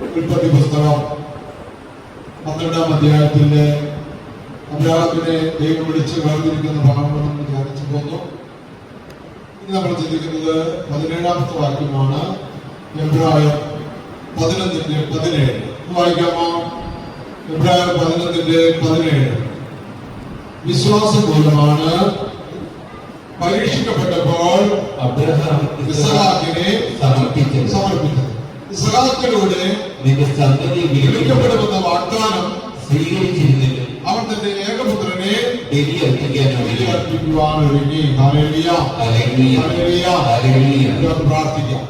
ഉൽപ്പത്തി പുസ്തകം പന്ത്രണ്ടാം അധ്യായത്തിന്റെ അബ്രാഹത്തിനെ ദൈവം വിളിച്ച് വേർതിരിക്കുന്ന ഭാഗങ്ങൾ നമ്മൾ ധ്യാനിച്ചു പോന്നു ഇനി നമ്മൾ ചിന്തിക്കുന്നത് പതിനേഴാമത്തെ വാക്യമാണ്. എബ്രായം പതിനൊന്നിന്റെ പതിനേഴ്. വായിക്കാമോ? എബ്രായം പതിനൊന്നിന്റെ പതിനേഴ്. വിശ്വാസം മൂലമാണ് പരീക്ഷിക്കപ്പെട്ടപ്പോൾ അബ്രഹാം ഇസഹാക്കിനെ സമർപ്പിച്ചത്. ഇസഹാക്കിലൂടെ നിന്റെ സന്തതി വിളിക്കപ്പെടും വിളിക്കപ്പെടുമെന്ന വാഗ്ദാനം സ്വീകരിച്ചിരുന്നില്ല അവൻ തന്റെ ഏകപുത്രനെ ബലി അർപ്പിക്കാൻ ഒരുങ്ങി. അർപ്പിക്കുവാൻ ഒരുങ്ങി ഹല്ലേലൂയ. ഹല്ലേലൂയ. ഹല്ലേലൂയ. ഹല്ലേലൂയ. നമുക്ക് പ്രാർത്ഥിക്കാം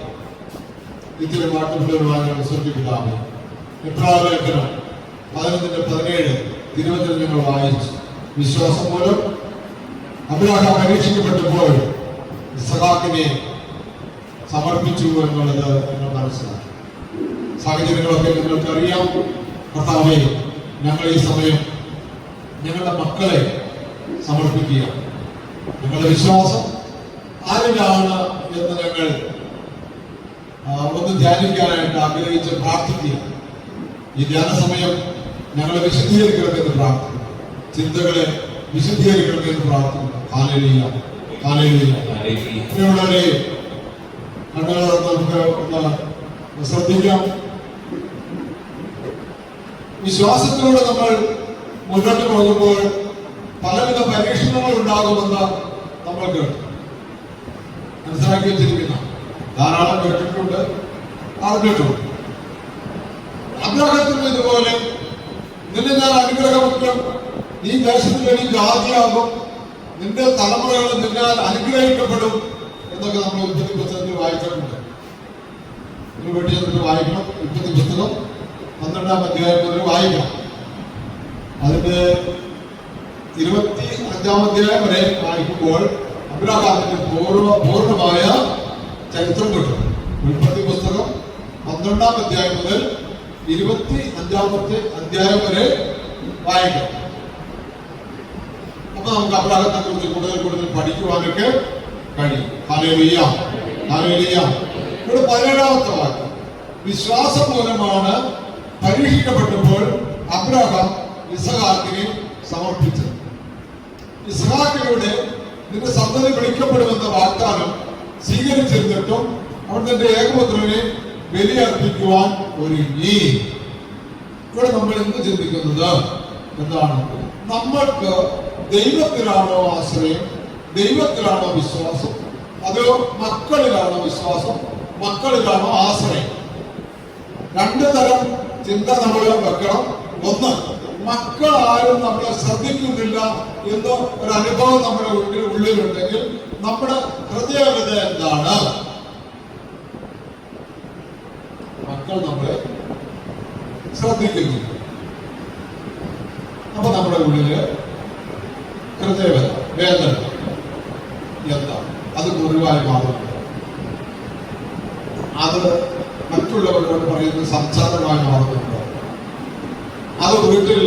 ഇത്തരം വാക്കുകളുമായി ശ്രദ്ധിപ്പിക്കാമേ എപ്രാലേഖനം പതിനൊന്നിന്റെ പതിനേഴ് തിരുവനന്തപുരം ഞങ്ങൾ വായിച്ചു വിശ്വാസം മൂലം അബ്രാഹാം പരീക്ഷിക്കപ്പെട്ടപ്പോൾ ഇസഹാക്കിനെ സമർപ്പിച്ചു എന്നുള്ളത് നിങ്ങൾ മനസ്സിലാക്കി സാഹചര്യങ്ങളൊക്കെ നിങ്ങൾക്കറിയാം. കർത്താവെ ഞങ്ങൾ ഈ സമയം ഞങ്ങളുടെ മക്കളെ സമർപ്പിക്കുക ഞങ്ങളുടെ വിശ്വാസം ആരിലാണ് എന്ന് ഞങ്ങൾ ഒന്ന് ധ്യാനിക്കാനായിട്ട് ആഗ്രഹിച്ച് പ്രാർത്ഥിക്കുക ഈ ധ്യാന സമയം ഞങ്ങളെ വിശദീകരിക്കണമെന്ന് പ്രാർത്ഥിക്കുന്നു. ചിന്തകളെ വിശദീകരിക്കണമെന്ന് പ്രാർത്ഥിക്കുന്നു. പ്രിയമുള്ളവരെ കണ്ണുകൾ നമുക്ക് ഒന്ന് ശ്രദ്ധിക്കാം. വിശ്വാസത്തിലൂടെ നമ്മൾ മുന്നോട്ട് പോകുമ്പോൾ പലവിധ പരീക്ഷണങ്ങൾ ഉണ്ടാകുമെന്ന് നമ്മൾ കേട്ടു. മനസ്സിലാക്കി വെച്ചിരിക്കുന്ന ധാരാളം കേട്ടിട്ടുണ്ട്. അറിഞ്ഞിട്ടുണ്ട് അബ്രഹത്തിന് ഇതുപോലെ നിന്നെ ഞാൻ അനുഗ്രഹമുറ്റും നീ ദേശത്തിന് വേണ്ടി ജാതിയാകും നിന്റെ തലമുറകൾ നിന്നാൽ അനുഗ്രഹിക്കപ്പെടും എന്നൊക്കെ നമ്മൾ ഉൽപ്പത്തി പുസ്തകത്തിൽ വായിച്ചിട്ടുണ്ട്. ഇതിനു വായിക്കണം. ഉൽപ്പത്തി പുസ്തകം പന്ത്രണ്ടാം അധ്യായം മുതൽ വായിക്കാം. അതിന്റെ ഇരുപത്തി അഞ്ചാം അധ്യായം വരെ വായിക്കുമ്പോൾ അബ്രഹാമിന്റെ പൂർവ പൂർണമായ ചരിത്രം കിട്ടും. ഉൽപ്പത്തി പുസ്തകം പന്ത്രണ്ടാം അധ്യായം മുതൽ ഇരുപത്തി അഞ്ചാമത്തെ അധ്യായം വരെ വായിക്കാം. അപ്പൊ നമുക്ക് അബ്രാഹത്തെ കുറിച്ച് കൂടുതൽ കൂടുതൽ പഠിക്കുവാനൊക്കെ കഴിയും. ഇവിടെ പതിനേഴാമത്തെ വാക്യം. വിശ്വാസം മൂലമാണ് പരീക്ഷിക്കപ്പെട്ടപ്പോൾ അബ്രഹാം ഇസഹാക്കിന് സമർപ്പിച്ചത് ഇസ്ഹാക്കിലൂടെ നിന്റെ സന്തതി വിളിക്കപ്പെടുമെന്ന വാഗ്ദാനം സ്വീകരിച്ചിരുന്നിട്ടും അവൻ തന്റെ ഏകപുത്രനെ ബലിയർപ്പിക്കുവാൻ ഒരുങ്ങി. ഇവിടെ നമ്മൾ എന്ത് ചിന്തിക്കുന്നത്? എന്താണ്? നമ്മൾക്ക് ദൈവത്തിലാണോ ആശ്രയം? ദൈവത്തിലാണോ വിശ്വാസം? അതോ മക്കളിലാണോ വിശ്വാസം? മക്കളിലാണോ ആശ്രയം? രണ്ടു തരം ചിന്ത നമ്മൾ വെക്കണം. ഒന്ന് മക്കൾ ആരും നമ്മളെ ശ്രദ്ധിക്കുന്നില്ല എന്ന് ഒരു അനുഭവം നമ്മുടെ ഉള്ളിൽ ഉള്ളിലുണ്ടെങ്കിൽ നമ്മുടെ ഹൃദയവിത എന്താണ്? മക്കൾ നമ്മളെ ശ്രദ്ധിക്കുന്നു. അപ്പൊ നമ്മുടെ ഉള്ളിൽ ഹൃദയവേദ വേദന എന്താ അത് ഗുരുവായി മാറുന്നു അത് മറ്റുള്ളവരോട് പറയുന്ന സംസാരമായി മാറുന്നുണ്ട്. അത് വീട്ടിൽ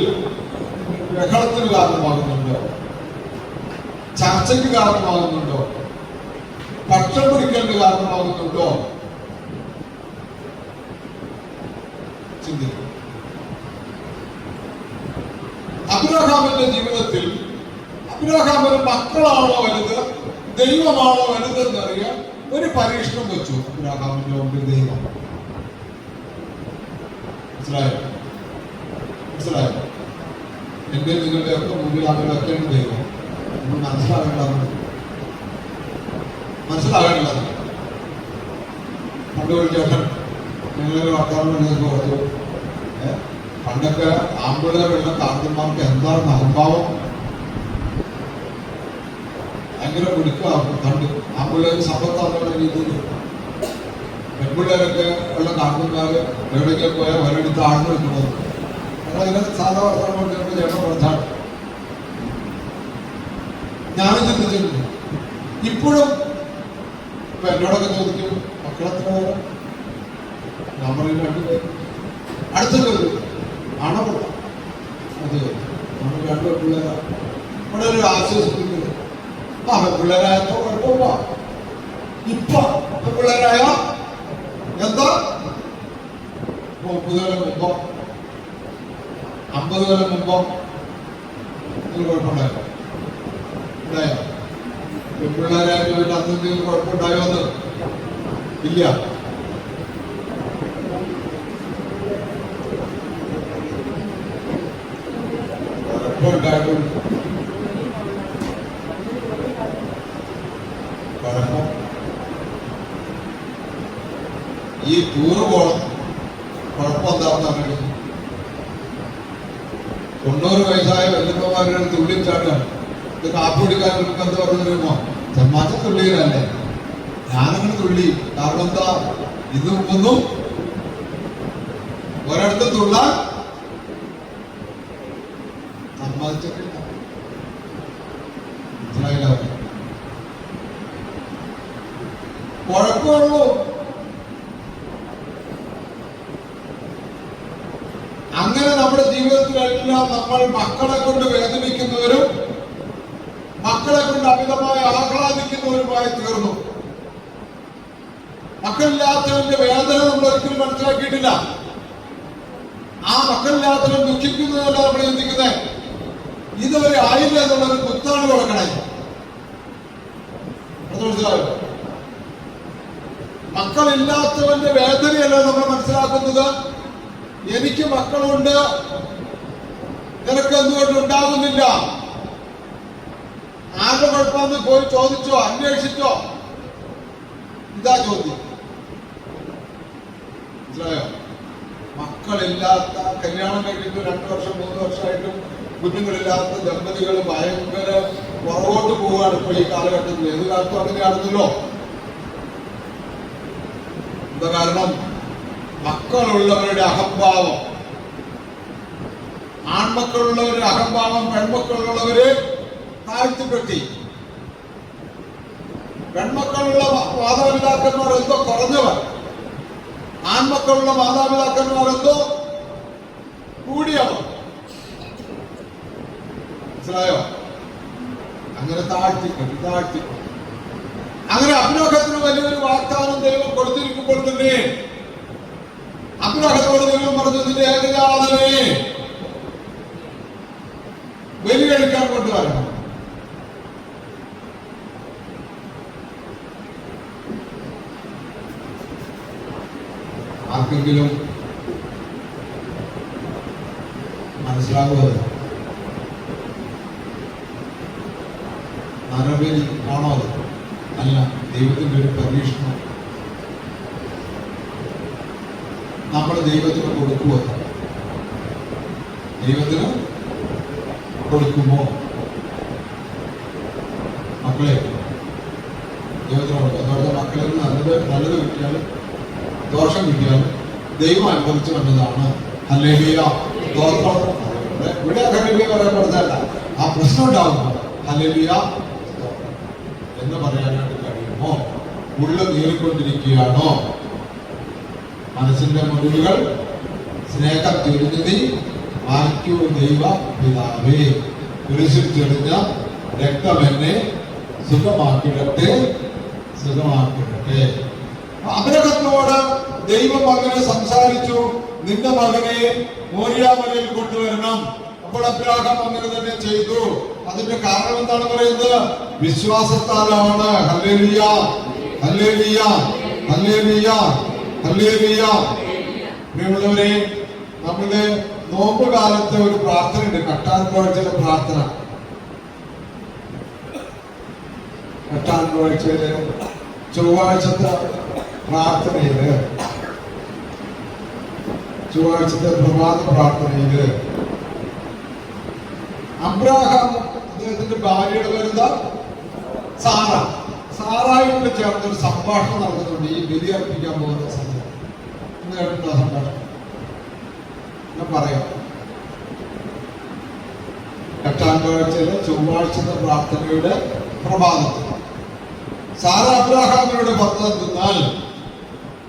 ബഹളത്തിന് കാരണമാകുന്നുണ്ടോ. ചർച്ചയ്ക്ക് കാരണമാകുന്നുണ്ടോ? പക്ഷം പിടിക്കലിന് കാരണമാകുന്നുണ്ടോ? അബ്രഹാമിന്റെ ജീവിതത്തിൽ അബ്രഹാമിന് മക്കളാണോ വലുത്? ദൈവമാണോ വലുതെന്നറിയാൻ ഒരു പരീക്ഷണം വെച്ചു അബ്രഹാമിന്റെ മുമ്പിൽ ദൈവം. മനസ്സിലായോ? മനസ്സിലായോ? എന്റെ നിങ്ങളുടെ ഒക്കെ മുമ്പിൽ അവർ വെക്കേണ്ട ദൈവം. നമ്മൾ മനസ്സിലാകേണ്ടത് മനസ്സിലാകേണ്ടത് പണ്ട് ഒരു ചേട്ടൻ ഞങ്ങളൊരു വർത്തമാനം പറഞ്ഞു ഏ, പണ്ടൊക്കെ ആമ്പിള്ളേരുള്ള കാർത്തിമാർക്ക് എന്താണ് അഹംഭാവം ഭയങ്കര പിടിക്കുക പണ്ട്. ആമ്പിള്ളേർ സമ്പത്താന്നുള്ള രീതിയിൽ പെൺപിള്ളേരൊക്കെ ഉള്ള കാർത്തിമാര് എവിടേക്ക് പോയാൽ ഒരിടത്ത് ആഴ്ന്നു വെക്കുന്നത് ഞങ്ങളതിനെ സാധാ വർത്തമാനം ചേട്ടൻ ഞാനും ചിന്തിച്ചിട്ടുണ്ട്. ഇപ്പോഴും ഇപ്പൊ എന്നോടൊക്കെ ചോദിക്കും മക്കളെത്ര പേരാ? ഞാൻ പറയും രണ്ടുപേരും അടുത്ത ചോദ്യം ആണോ പെണ്ണോ? അത് നമ്മൾ രണ്ടു പിള്ളേരാ. ഇവിടെ ഒരു ആശ്വസിപ്പിക്കുന്നത് ആ പിള്ളേരായപ്പോ കുഴപ്പമില്ല. ഇപ്പൊ എന്താ? മുപ്പത് കൊല്ലം മുമ്പോ? അമ്പത് കൊല്ലം മുമ്പോ? ഒരു കുഴപ്പമുണ്ടായോ ഉണ്ടായോ പെൺപിള്ളേരായിട്ട് വീട്ടിൽ അന്ന് എന്തെങ്കിലും കുഴപ്പമുണ്ടായോ ഇല്ല. കുഴപ്പമുണ്ടായിട്ടുണ്ട് കുഴപ്പമുള്ളൂ അങ്ങനെ നമ്മുടെ ജീവിതത്തിലെല്ലാം നമ്മൾ മക്കളെ കൊണ്ട് വേദനിക്കുന്നവരും മക്കളെ കൊണ്ട് അമിതമായി ആഹ്ലാദിക്കുന്നവരുമായി തീർന്നു. മക്കളില്ലാത്തവന്റെ വേദന നമ്മൾ ഒരിക്കലും മനസ്സിലാക്കിയിട്ടില്ല. ആ മക്കളില്ലാത്തവൻ ദുഃഖിക്കുന്നതല്ല നമ്മൾ ചിന്തിക്കുന്നത് ഇതുവരെ ആയില്ല എന്നുള്ളൊരു കുത്താണ് കൊടുക്കണേ അത് മനസ്സിലായോ മക്കളില്ലാത്തവന്റെ വേദനയല്ല നമ്മൾ മനസ്സിലാക്കുന്നത്? എനിക്ക് മക്കളുണ്ട്. നിനക്ക് എന്തുകൊണ്ട് ഉണ്ടാകുന്നില്ല? ആരുടെ കുഴപ്പമെന്ന് പോയി ചോദിച്ചോ അന്വേഷിച്ചോ? ഇതാ ചോദ്യം. മനസ്സിലായോ? മക്കളില്ലാത്ത കല്യാണം കഴിഞ്ഞിട്ട് രണ്ടു വർഷം മൂന്ന് വർഷമായിട്ടും കുഞ്ഞുങ്ങളില്ലാത്ത ദമ്പതികൾ ഭയങ്കര പുറകോട്ട് പോവുകയാണ് ഇപ്പൊ ഈ കാലഘട്ടത്തിൽ ഏത് കാലത്തും അങ്ങനെയാണെന്നല്ലോ എന്താ കാരണം? മക്കളുള്ളവരുടെ അഹംഭാവം. ആൺമക്കളുള്ളവരുടെ അഹംഭാവം പെൺമക്കളുള്ളവര് താഴ്ത്തിപ്പെട്ടി. പെൺമക്കളുള്ള മാതാപിതാക്കന്മാർ എന്തോ കുറഞ്ഞവർ. ആൺമക്കളുള്ള മാതാപിതാക്കന്മാർ എന്തോ കൂടിയവർ. മനസ്സിലായോ? അങ്ങനെ താഴ്ത്തിക്കെട്ടി താഴ്ത്തിക്കെട്ടി അങ്ങനെ അഭിനോഹത്തിന് വലിയൊരു വാഗ്ദാനം ദൈവം കൊടുത്തിരിക്കുമ്പോൾ തന്നെ അഭിനോഹത്തോട് ദൈവം പറഞ്ഞു നിന്റെ ഏകജാതനെ ബലി കഴിക്കാൻ കൊണ്ടുവരണം. ആർക്കെങ്കിലും മനസ്സിലാകുമോ അത്? നരബലി ആണോ അത് അല്ല ദൈവത്തിന്റെ ഒരു പരീക്ഷണം നമ്മൾ ദൈവത്തിന് കൊടുക്കുമോ ദൈവത്തിന് കൊടുക്കുമോ മക്കളെ ദൈവത്തിനോട് അതുകൊണ്ട് മക്കളിൽ നല്ലത് നല്ലത് കിട്ടിയാലും ദോഷം കിട്ടിയാലും ദൈവം അനുഭവിച്ചു വന്നതാണ്. ഹല്ലേലൂയ. ദോഷം. ഇവിടെ- ഹല്ലേലൂയ പറയാൻ പറഞ്ഞതല്ല ആ പ്രശ്നം ഉണ്ടാകുമ്പോൾ ഹല്ലേലൂയ. എന്ന് പറയാനായിട്ട് കഴിയുമോ ഉള്ളു നീറിക്കൊണ്ടിരിക്കുകയാണോ? മനസ്സിന്റെ മുറിവുകൾ സ്നേഹം നീ മാറ്റൂ ദൈവ പിതാവേ കുരിശിൽ ചൊരിഞ്ഞ രക്തം എന്നെ സുഖമാക്കിടട്ടെ സുഖമാക്കിടട്ടെ. അബ്രഹത്തോട് ദൈവം അങ്ങനെ സംസാരിച്ചു നിന്റെ മകനെ മോര്യാമലയിൽ കൊണ്ടുവരണം. അപ്പോൾ അബ്രാഹം അങ്ങനെ തന്നെ ചെയ്തു. അതിന്റെ കാരണം എന്താണ് പറയുന്നത്? വിശ്വാസത്താലാണ്. Hallelujah hallelujah hallelujah hallelujah. പ്രിയമുള്ളവരെ നമ്മുടെ നോമ്പ് കാലത്തെ ഒരു പ്രാർത്ഥന ഉണ്ട് കട്ടാൻ കോഴ്ചയിലെ പ്രാർത്ഥന. കട്ടാൻ കോഴ്ചയിലെ ചൊവ്വാഴ്ചത്തെ പ്രാർത്ഥനയിൽ ചൊവ്വാഴ്ചത്തെ പ്രഭാത പ്രാർത്ഥനയിൽ അബ്രാഹാം അദ്ദേഹത്തിന്റെ ഭാര്യയുടെ പേരെന്താ? സാറ. സാറായിട്ട് ചേർന്ന് ഒരു സംഭാഷണം നടക്കുന്നുണ്ട് ഈ ബലി അർപ്പിക്കാൻ പോകുന്ന സമയം. സംഭാഷണം. ഞാൻ പറയാം. എട്ടാം ആഴ്ചയിലെ ചൊവ്വാഴ്ചത്തെ പ്രാർത്ഥനയുടെ പ്രഭാതത്തിൽ സാറ അബ്രാഹാമിനോട് പറഞ്ഞതെന്നാൽ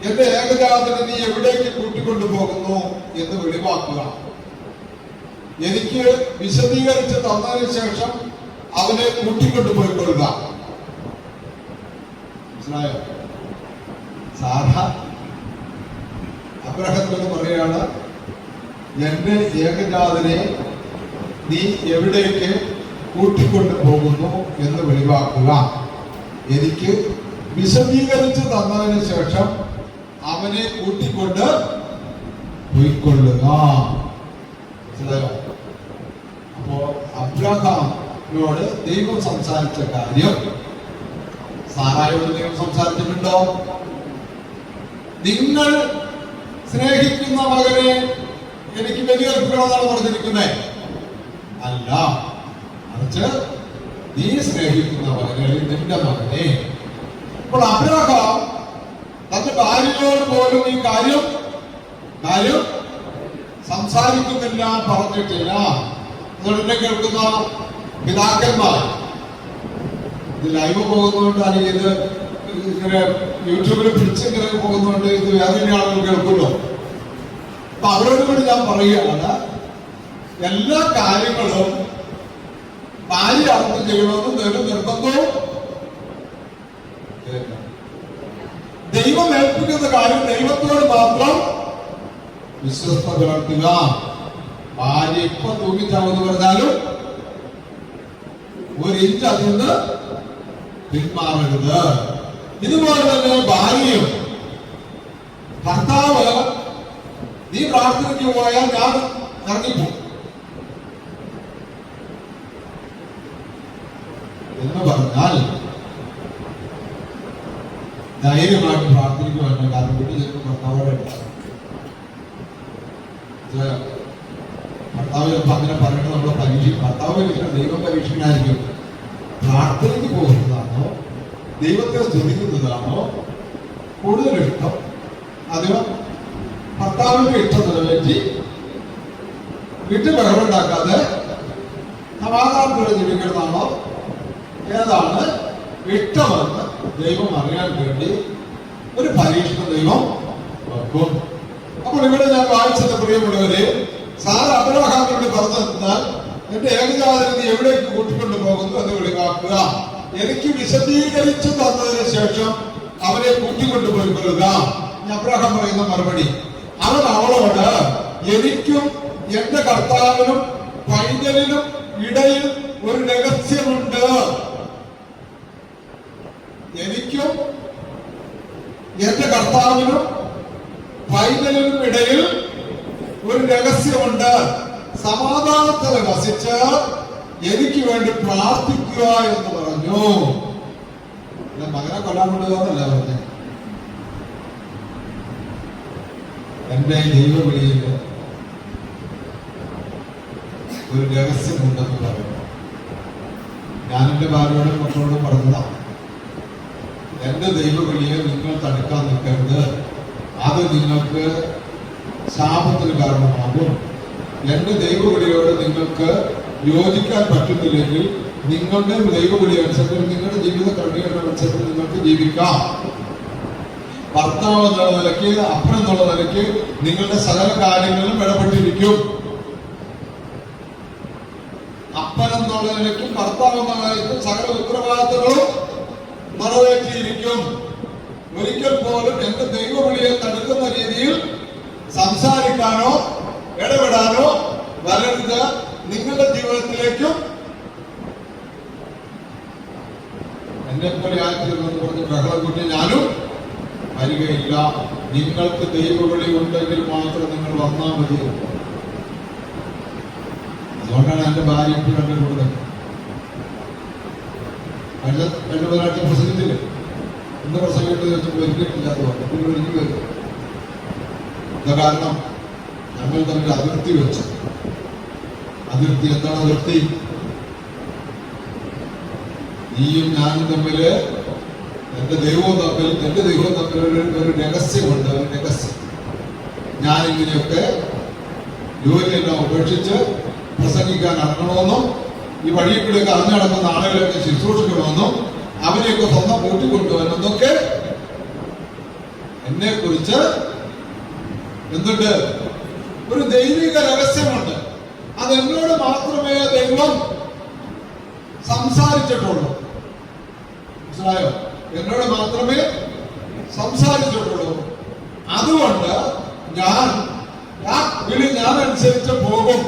എന്റെ ഏകജാതനെ നീ എവിടേക്ക് കൂട്ടിക്കൊണ്ടു പോകുന്നു എന്ന് വെളിവാക്കുക. എനിക്ക് വിശദീകരിച്ച് തന്നതിന് ശേഷം അവനെ കൂട്ടിക്കൊണ്ടു പോയിക്കൊള്ളുക മനസ്സിലായോ? സാറ അബ്രഹത്തോട് പറയാണ് എന്റെ ഏകജാതനെ നീ എവിടേക്ക് കൂട്ടിക്കൊണ്ടു പോകുന്നു എന്ന് വെളിവാക്കുക. എനിക്ക് വിശദീകരിച്ചു തന്നതിന് ശേഷം അവനെ കൂട്ടിക്കൊണ്ട് പോയിക്കൊള്ളുക. അപ്പോ അബ്രഹാമിനോട് ദൈവം സംസാരിച്ച കാര്യം. സാറായോട് ദൈവം സംസാരിച്ചിട്ടുണ്ടോ? നിങ്ങൾ സ്നേഹിക്കുന്ന മകനെ എനിക്ക് ബലിയർപ്പിക്കണമെന്നാണ് പറഞ്ഞിരിക്കുന്നത്. അല്ല മറിച്ച് നീ സ്നേഹിക്കുന്ന അല്ലെങ്കിൽ നിന്റെ മകനെ? അപ്പോൾ അബ്രഹാം തന്റെ ഭാര്യയോട് പോലും ഈ കാര്യം കാര്യം സംസാരിക്കുന്നില്ല പറഞ്ഞിട്ടില്ല. എന്നെ കേൾക്കുന്ന പിതാക്കന്മാർ ഇത് ലൈവ് പോകുന്നതുകൊണ്ട് അല്ലെങ്കിൽ ഇത് ഇങ്ങനെ യൂട്യൂബിൽ പിടിച്ചിങ്ങനെ പോകുന്നതുകൊണ്ട് ഇത് വേറെ ആളുകൾ കേൾക്കുമല്ലോ അപ്പൊ അവരോട് കൂടി ഞാൻ പറയുകയാണ് എല്ലാ കാര്യങ്ങളും ഭാര്യ അർത്ഥം ചെയ്യണമെന്ന് ഒരു നിർബന്ധവും. ദൈവം ഏൽപ്പിക്കുന്ന കാര്യം ദൈവത്തോട് മാത്രം വിശ്വസ്ത പുലർത്തുക ഭാര്യ ഇപ്പൊ തൂങ്ങിച്ചാവെന്ന് പറഞ്ഞാലും ഒരു ഇഞ്ച് അതിൽ നിന്ന് പിന്മാറരുത്. ഇതുപോലെ തന്നെ ഭാര്യയും ഭർത്താവ് നീ പ്രാർത്ഥനയ്ക്ക് പോയാൽ ഞാൻ ഇറങ്ങിപ്പോകും എന്ന് പറഞ്ഞാൽ ധൈര്യമായിട്ട് പ്രാർത്ഥിക്കുവാൻ കാരണം വീട്ടിൽ ചെന്ന് ഭർത്താവോടെ? ഭർത്താവ് ചിലപ്പോ അങ്ങനെ പറയണത് നമ്മളെ പരീക്ഷ ഭർത്താവ് ദൈവം പരീക്ഷണായിരിക്കും പ്രാർത്ഥനയ്ക്ക് പോകുന്നതാണോ? ദൈവത്തെ സ്തുതിക്കുന്നതാണോ? കൂടുതൽ ഇഷ്ടം ഭർത്താവിന്റെ ഇഷ്ടം നിറവേറ്റി വീട്ടിൽ ബഹളുണ്ടാക്കാതെ സമാധാനത്തോടെ ജീവിക്കുന്നതാണോ ഏതാണ് ഇഷ്ടമെന്ന് ദൈവം അറിയാൻ വേണ്ടി ഒരു പരീക്ഷണ ദൈവം വെക്കും. അപ്പോൾ ഇവിടെ ഞാൻ വായിച്ചത് പ്രിയമുള്ളവരെ സാർ അബ്രഹാമിനോട് പറഞ്ഞെന്നാൽ എന്റെ ഏകജാതനെ എവിടേക്ക് കൂട്ടിക്കൊണ്ടു പോകുന്നു എന്ന് വെളിവാക്കുക. എനിക്ക് വിശദീകരിച്ചു തന്നതിന് ശേഷം അവരെ കൂട്ടിക്കൊണ്ടുപോയി കൊള്ളുക അബ്രഹാം പറയുന്ന മറുപടി അവൻ നമ്മളോട് എനിക്കും എന്റെ കർത്താവിനും പൈതലിനും ഇടയിൽ ഒരു രഹസ്യമുണ്ട്. എനിക്കും എന്റെ കർത്താവിനും പൈതലിനും ഇടയിൽ ഒരു രഹസ്യമുണ്ട്. സമാധാനത്തിൽ വസിച്ച് എനിക്ക് വേണ്ടി പ്രാർത്ഥിക്കുക എന്ന് പറഞ്ഞു. മകനെ കൊല്ലാൻ കൊണ്ടുപോകുന്നല്ലേ എന്റെ ദൈവവിളിയിൽ ഒരു രഹസ്യമുണ്ടെന്ന് പറയുന്നു. ഞാൻ എന്റെ ഭാര്യയോടും മക്കളോടും പറഞ്ഞതാണ് എന്റെ ദൈവവിളിയെ നിങ്ങൾ തടുക്കാൻ നിൽക്കരുത്. അത് നിങ്ങൾക്ക് ശാപത്തിന് കാരണമാകും. എന്റെ ദൈവവിളിയോട് നിങ്ങൾക്ക് യോജിക്കാൻ പറ്റുന്നില്ലെങ്കിൽ നിങ്ങളുടെ ദൈവവിളി അനുസരിച്ച് നിങ്ങളുടെ ജീവിത ക്രമീകരണം അനുസരിച്ച് നിങ്ങൾക്ക് ജീവിക്കാം. ഭർത്താവ് എന്നുള്ള നിലയ്ക്ക് അപ്പൻ എന്നുള്ള നിലയ്ക്ക് നിങ്ങളുടെ സകല കാര്യങ്ങളിലും ഇടപെട്ടിരിക്കും. അപ്പൻ എന്നുള്ള നിലയ്ക്കും ഭർത്താവ് എന്നുള്ള നിലയ്ക്കും സകല ഉത്തരവാദിത്തങ്ങളും നിറവേറ്റിയിരിക്കും. ഒരിക്കൽ പോലും എന്റെ ദൈവവിളിയെ തടുക്കുന്ന രീതിയിൽ സംസാരിക്കാനോ ഇടപെടാനോ വരരുത്. നിങ്ങളുടെ ജീവിതത്തിലേക്കും എന്നെ പോലെ ആയിത്തീരുമെന്ന് പറഞ്ഞ് ബഹളം കൂട്ടി ഞാനും വരികയില്ല നിങ്ങൾക്ക് ദൈവവിളി ഉണ്ടെങ്കിൽ മാത്രം നിങ്ങൾ വന്നാൽ മതി. അതുകൊണ്ടാണ് എന്റെ ഭാര്യ കൂടെ നിൽക്കുന്നത്. കഴിഞ്ഞ പതിനാഴ്ച പ്രസംഗിച്ചില്ലേ? ഇന്ന് പ്രസംഗിട്ട് വെച്ചപ്പോൾ ഒരുക്കിയിട്ടില്ലാത്തതുകൊണ്ട് പിന്നെ ഒരുക്കി വരും കാരണം? ഞങ്ങൾ തമ്മിൽ അതിർത്തി വെച്ചു. അതിർത്തി എന്താണ് അതിർത്തി? നീയും ഞാനും തമ്മിൽ എന്റെ ദൈവവും തമ്മിൽ എന്റെ ദൈവവും തമ്മിൽ ഒരു ഒരു രഹസ്യമുണ്ട് ഒരു രഹസ്യം. ഞാൻ ഇങ്ങനെയൊക്കെ ജോലിയെല്ലാം ഉപേക്ഷിച്ച് പ്രസംഗിക്കാൻ ഇറങ്ങണമെന്നും ഈ വഴിയിൽ കൂടെയൊക്കെ അറിഞ്ഞു നടക്കുന്ന ആളുകളെയൊക്കെ ശുശ്രൂഷിക്കണമെന്നും അവരെയൊക്കെ സ്വന്തം കൂട്ടിക്കൊണ്ടുവരുന്നതൊക്കെ എന്നെ കുറിച്ച് എന്തുണ്ട്? ഒരു ദൈവിക രഹസ്യമുണ്ട്. അതെന്നോട് മാത്രമേ ദൈവം സംസാരിച്ചിട്ടുള്ളൂ. മനസ്സിലായോ? എന്നോട് മാത്രമേ സംസാരിച്ചിട്ടുള്ളൂ അതുകൊണ്ട് ഞാൻ ആ വിളി ഞാൻ അനുസരിച്ച് പോകും.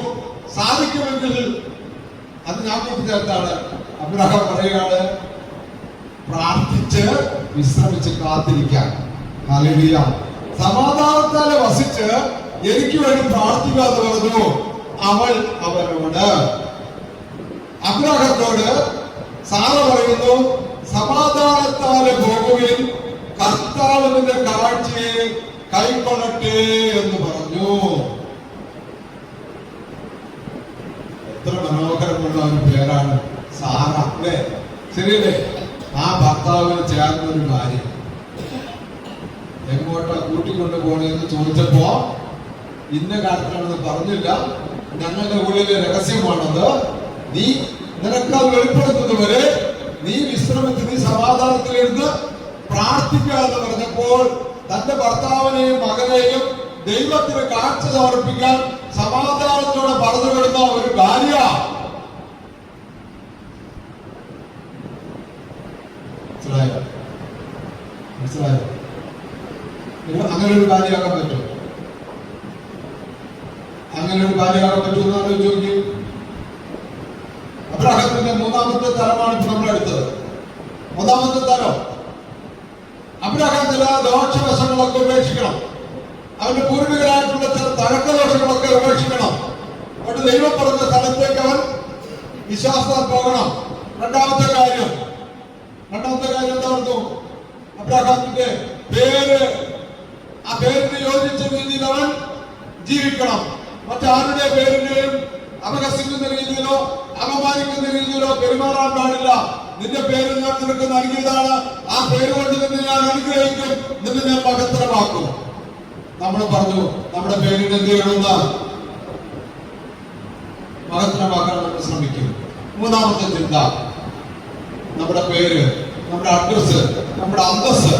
സാധിക്കുമെങ്കിൽ അത് ഞാൻ കൂട്ടിച്ചേർത്താണ് അബ്രഹാം പറയുകയാണ് പ്രാർത്ഥിച്ച് വിശ്രമിച്ച് കാത്തിരിക്കാൻ ഹല്ലേലൂയ. സമാധാനത്താലെ വസിച്ച് എനിക്ക് വേണ്ടി പ്രാർത്ഥിക്കുക എന്ന് പറഞ്ഞു അവൾ അവനോട് അബ്രഹത്തോട് സാറ പറയുന്നു സമാധാനത്താലെ കർത്താവ് നിന്റെ കാഴ്ചയെ കൈക്കൊള്ളട്ടെ എന്ന് പറഞ്ഞു. എത്ര മനോഹരമുള്ള ഒരു പേരാണ് സാറ ശരിയല്ലേ? ആ ഭർത്താവിന് ചേർന്ന ഒരു ഭാര്യ. എങ്ങോട്ടാ കൂട്ടിക്കൊണ്ട് പോണെന്ന് ചോദിച്ചപ്പോ ഇന്ന കാര്യത്തിലാണെന്ന് പറഞ്ഞില്ല. ഞങ്ങളുടെ ഉള്ളിലെ രഹസ്യമാണത്. നീ നിനക്കത് വെളിപ്പെടുത്തുന്നവരെ നീ വിശ്രമിച്ച് നീ സമാധാനത്തിലിരുന്ന് പ്രാർത്ഥിക്കുക പറഞ്ഞപ്പോൾ തന്റെ ഭർത്താവിനെയും മകനെയും ദൈവത്തിന് കാഴ്ച സമർപ്പിക്കാൻ സമാധാനത്തോടെ പറഞ്ഞു വിടുന്ന ഒരു ഭാര്യ. അങ്ങനെ ഒരു ഭാര്യയാകാൻ പറ്റും അങ്ങനെ ഒരു ഭാര്യയാകാൻ പറ്റുമെന്നാണ് ചോദിക്കും അബ്രാഹത്തിന്റെ മൂന്നാമത്തെ തരമാണ് നമ്മൾ എടുത്തത് മൂന്നാമത്തെ തരം. അബ്രഹാം ചില ദോഷവശങ്ങളൊക്കെ ഉപേക്ഷിക്കണം. അവന്റെ പൂർവികരായിട്ടുള്ള ചില തഴക്കദോഷങ്ങളൊക്കെ ഉപേക്ഷിക്കണം. അവിടെ ദൈവം പറഞ്ഞ സ്ഥലത്തേക്ക് അവൻ വിശ്വാസത്താൽ പോകണം. രണ്ടാമത്തെ കാര്യം. രണ്ടാമത്തെ കാര്യം എന്തായിരുന്നു അബ്രാഹാമിന്റെ പേര്. ആ പേരിന് യോജിച്ച രീതിയിൽ അവൻ ജീവിക്കണം. മറ്റാരുടെ പേരിനെയും അപകസിക്കുന്ന രീതിയിലോ അപമാനിക്കുന്ന രീതിയിലോ പെരുമാറാൻ പാടില്ല. നിന്റെ പേര് ഞാൻ നിനക്ക് നൽകിയതാണ്. ആ പേര് കൊണ്ട് നിന്നെ ഞാൻ അനുഗ്രഹിക്കും. നിന്നെ ഞാൻ പകത്രമാക്കും. നമ്മൾ പറഞ്ഞു നമ്മുടെ പേരിന് എന്ത് ചെയ്യണമെന്ന്? മഹത്തരമാക്കാൻ നമ്മൾ ശ്രമിക്കും. മൂന്നാമത്തെ ചിന്ത നമ്മുടെ പേര് നമ്മുടെ അഡ്രസ് നമ്മുടെ അന്തസ്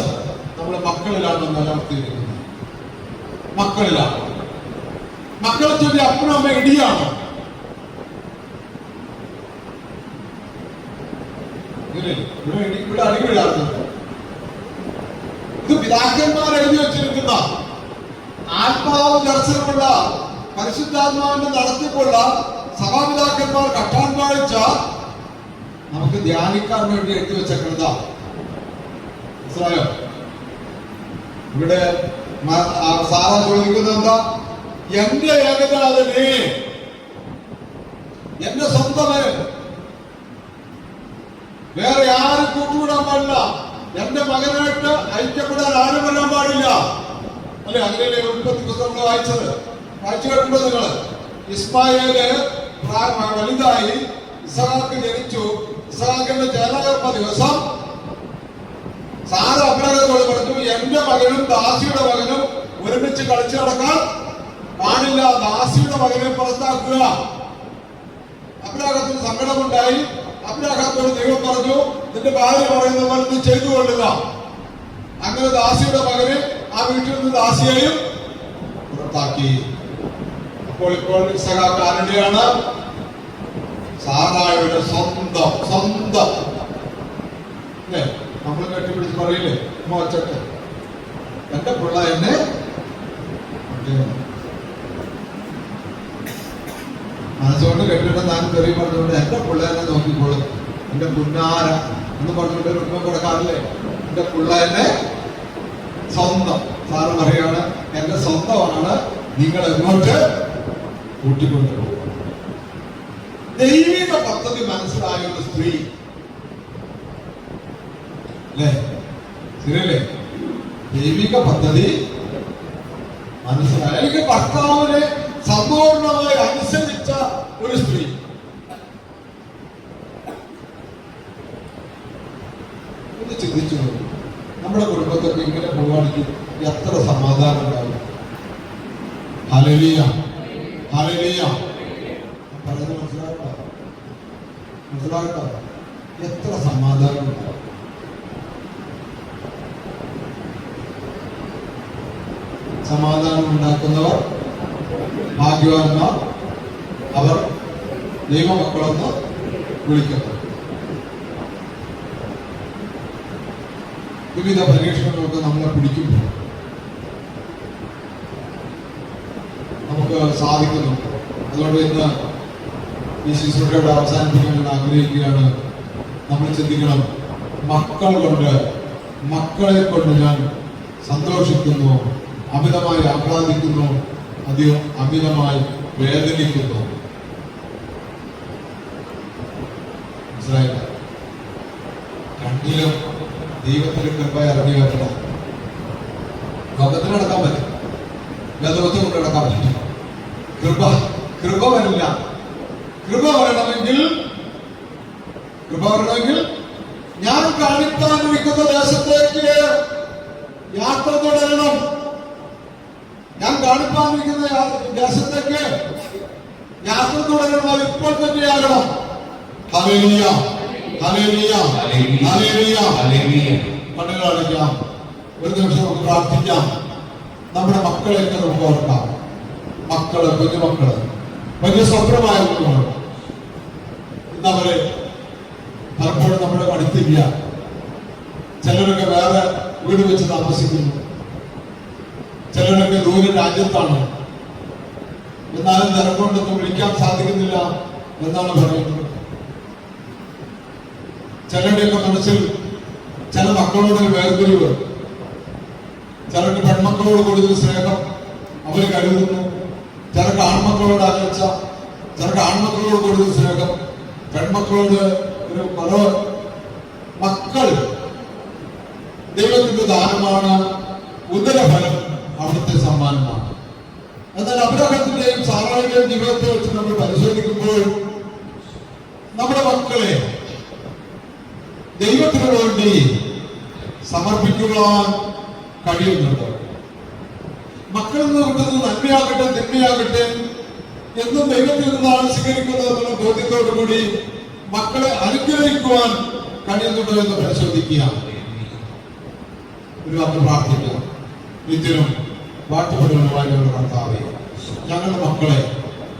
നമ്മുടെ മക്കളിലാണ് നിലനിർത്തിയിരിക്കുന്നത് മക്കളിലാണ്. മക്കളെ ചൊല്ലി അപ്പനും അമ്മ ഇടിയാണ് ഇല്ലേ? ഇവിടെ അടിപിടാറുണ്ട് ഇത് പിതാക്കന്മാർ എഴുതി വെച്ചിരിക്കുന്ന ആത്മാവ് ദർശനമുള്ള പരിശുദ്ധാത്മാവിന്റെ നടത്തിപ്പുള്ള സഭാപിതാക്കന്മാർ കട്ടാൻ വായിച്ച നമുക്ക് ധ്യാനിക്കാൻ വേണ്ടി എഴുതി വെച്ച കൃത ഇവിടെ സാറ ചോദിക്കുന്നത് എന്താ? എന്റെ ഏകജാതനെ എന്റെ സ്വന്തമേ വേറെ ആരും കൂട്ടുവിടാൻ പാടില്ല. എന്റെ മകനായിട്ട് ഐക്യപ്പെടാൻ ആരും വരാൻ പാടില്ല. അല്ലെ? അങ്ങനെയല്ലേ ഉൽപ്പത്തി പുസ്തകം വായിച്ചത്? വായിച്ചു കേട്ടിട്ടുണ്ടോ നിങ്ങൾ ഇസ്മായേൽ വലുതായി ഇസഹാക്ക് ജനിച്ചു. ഇസഹാക്കിന്റെ ജനകർമ്മ ദിവസം സാറ് അബ്രഹത്തോട് പറഞ്ഞു എന്റെ മകനും ദാസിയുടെ മകനും ഒരുമിച്ച് കളിച്ചു നടക്കാൻ പാടില്ല. ദാസിയുടെ മകനെ പുറത്താക്കുക. അബ്രാഹത്തിന് സങ്കടമുണ്ടായി. അബ്രാഹത്തോട് ദൈവം പറഞ്ഞു നിന്റെ ഭാര്യ പറയുന്ന പോലെ നീ ചെയ്തു കൊള്ളുക. അങ്ങനെ ദാസിയുടെ മകന് ആ വീട്ടിൽ നിന്ന് ദാസിയെയും പുറത്താക്കി. അപ്പോൾ ഇപ്പോൾ ഇസഹാക്ക് ആരുടെയാണ്? സാറായുടെ സ്വന്തം സ്വന്തം. നമ്മൾ കെട്ടിപ്പിടിച്ച് പറയില്ലേ? മോച്ചട്ടെ എന്റെ പിള്ള എന്നെ മനസ്സുകൊണ്ട് കെട്ടിട്ട് ഞാൻ തെറി പറഞ്ഞുകൊണ്ട് എന്റെ പിള്ളേരെ നോക്കിക്കോളും. എന്റെ പുന്നാര എന്ന് പറഞ്ഞുകൊണ്ട് ഒരു ഉമ്മ കൊടുക്കാറില്ലേ? എന്റെ പിള്ളേരെ സ്വന്തം. സാറ് പറയാണ് എന്റെ സ്വന്തമാണ് നിങ്ങൾ എങ്ങോട്ട് കൂട്ടിക്കൊണ്ടുപോകും ദൈവിക പദ്ധതി മനസ്സിലായ ഒരു സ്ത്രീ. അല്ലേ? ശരിയല്ലേ? ദൈവിക പദ്ധതി മനസ്സിലായ. അല്ലെങ്കിൽ ഭർത്താവിനെ സമ്പൂർണമായി അനുസരിച്ച ഒരു സ്ത്രീ. ഒന്ന് ചിന്തിച്ചു. നമ്മുടെ കുടുംബത്തൊക്കെ ഇങ്ങനെ പോവുകയാണെങ്കിൽ എത്ര സമാധാനം ഉണ്ടാവും? ഹലലിയ ഹലലിയ പറഞ്ഞത് മനസ്സിലാകട്ടോ മനസ്സിലാകട്ടോ എത്ര സമാധാനം ഉണ്ടാവും സമാധാനം ഉണ്ടാക്കുന്നവർ ഭാഗ്യവാന്മാർ അവർ ദൈവമക്കളെന്ന് വിളിക്കുന്നു. വിവിധ പരീക്ഷണങ്ങളൊക്കെ നമ്മളെ പിടിക്കുമ്പോൾ നമുക്ക് സാധിക്കുന്നു. അതുകൊണ്ട് ഇന്ന് ഈ ശുശ്രൂഷയുടെ അവസാനിപ്പിക്കാൻ ആഗ്രഹിക്കുകയാണ്. നമ്മൾ ചിന്തിക്കണം മക്കൾ കൊണ്ട് മക്കളെ കൊണ്ട് ഞാൻ സന്തോഷിക്കുന്നു അമിതമായി ആഹ്ലാദിക്കുന്നു അധികം അമിതമായി വേദനിക്കുന്നു. രണ്ടിലും ദൈവത്തിന്റെ കൃപ ഇറങ്ങി വരണം നടക്കാൻ പറ്റും. ഗതവത്ത് കൊണ്ട് നടക്കാൻ പറ്റും കൃപ കൃപ വരില്ല. കൃപ വരണമെങ്കിൽ കൃപ വരണമെങ്കിൽ ഞാൻ കാണിക്കാനിരിക്കുന്ന ദേശത്തേക്ക് യാത്ര തുടരണം. ഞാൻ യാ- ദേശത്തേക്ക് യാത്ര തുടരണം. ഇപ്പോൾ തന്നെയാകണം. ഹല്ലേലൂയ. അടയ്ക്കാം ഒരു നിമിഷം നമുക്ക് പ്രാർത്ഥിക്കാം. നമ്മുടെ മക്കളെയൊക്കെ നമുക്ക് ഓർക്കാം. മക്കൾ കുഞ്ഞുമക്കൾ വലിയ സ്വപ്നമായ കുഞ്ഞുങ്ങൾ ഇന്നവര് പലപ്പോഴും നമ്മുടെ അടുത്തില്ല ചിലരൊക്കെ വേറെ വീട് വെച്ച് താമസിക്കുന്നു. ചിലരൊക്കെ ദൂരെ രാജ്യത്താണ്. എന്നാലും തിരക്കൊണ്ടൊന്നും വിളിക്കാൻ സാധിക്കുന്നില്ല എന്നാണ് പറയുന്നത്. ചിലരുടെയൊക്കെ മനസ്സിൽ ചില മക്കളോട് വേർതിരിവ് ചിലർക്ക് പെൺമക്കളോട് കൂടുതൽ സ്നേഹം. അവർ കരുതുന്നു. ചിലർക്ക് ആൺമക്കളോട് അകൽച്ച ചിലർക്ക് ആൺമക്കളോട് കൂടുതൽ സ്നേഹം. പെൺമക്കളോട് ഒരു പല മക്കൾ ദൈവത്തിന്റെ ദാനമാണ്. ഉദരഫലം അവിടുത്തെ സമ്മാനമാണ്. എന്നാൽ അബ്രഹത്തിന്റെയും സാറായുടെയും ജീവിതത്തെ വെച്ച് നമ്മൾ പരിശോധിക്കുമ്പോൾ നമ്മുടെ മക്കളെ ദൈവത്തിന് വേണ്ടി സമർപ്പിക്കുവാൻ കഴിയുന്നുണ്ട് മക്കളിൽ നിന്ന് കിട്ടുന്നത് നന്മയാകട്ടെ തിന്മയാകട്ടെ എന്നും ദൈവത്തിൽ നിന്നാണ് സ്വീകരിക്കുന്നത് എന്നുള്ള ബോധ്യത്തോടു കൂടി മക്കളെ അനുഗ്രഹിക്കുവാൻ കഴിയുന്നുണ്ടോ എന്ന് പരിശോധിക്കുക. ഒരു അത് പ്രാർത്ഥിക്കുക നിത്യനും വാട്ടുപടുവാനുമായ നടത്താതെ ഞങ്ങളുടെ മക്കളെ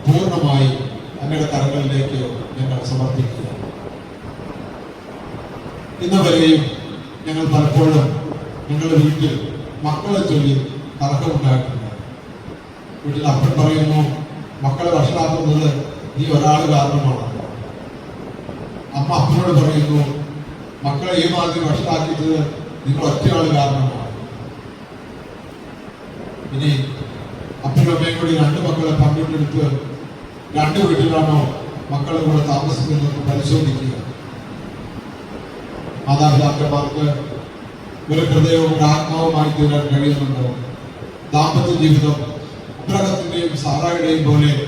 പൂർണമായി അങ്ങയുടെ കരങ്ങളിലേക്ക് ഞങ്ങൾ സമർപ്പിക്കുക ഇന്ന് വരെയും ഞങ്ങൾ പലപ്പോഴും ഞങ്ങളുടെ വീട്ടിൽ മക്കളെ ചൊല്ലി തർക്കമുണ്ടായിട്ടുണ്ട്. വീട്ടിൽ അപ്പൻ പറയുന്നു മക്കളെ വഷളാക്കുന്നത് നീ ഒരാൾ കാരണമാണ്. അമ്മ അപ്പനോട് പറയുന്നു മക്കളെ ഈ മാതിരി വഷളാക്കിയത് നിങ്ങൾ ഒറ്റയാൾ കാരണമാണ്. ഇനി അപ്പനും അമ്മയും കൂടി രണ്ട് മക്കളെ പങ്കിട്ടെടുത്ത് രണ്ട് വീട്ടിലാണോ മക്കളെ കൂടെ താമസിക്കുന്നത് പരിശോധിക്കുക. മാതാപിതാക്കന്മാർക്ക് ഒരു ഹൃദയവും ആത്മാവുമായി തീരാൻ കഴിയുന്നുണ്ടോ? ദാമ്പത്യ ജീവിതം അബ്രഹത്തിന്റെയും സാറായുടെയും പോലെ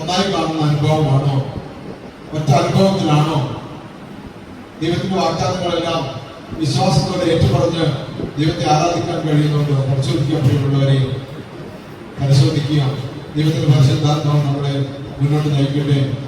ഒന്നായി കാണുന്ന അനുഭവമാണോ? ഒറ്റ അനുഭവത്തിലാണോ? ദൈവത്തിന്റെ വാഗ്ദാനങ്ങളെല്ലാം വിശ്വാസത്തോടെ ഏറ്റുപറഞ്ഞ് ദൈവത്തെ ആരാധിക്കാൻ കഴിയുന്നുണ്ടോ? പരിശോധിക്കപ്പെട്ടുള്ളവരെ പരിശോധിക്കുക. ദൈവത്തിന്റെ പരിശുദ്ധാത്മാവ് നമ്മളെ മുന്നോട്ട് നയിക്കട്ടെ.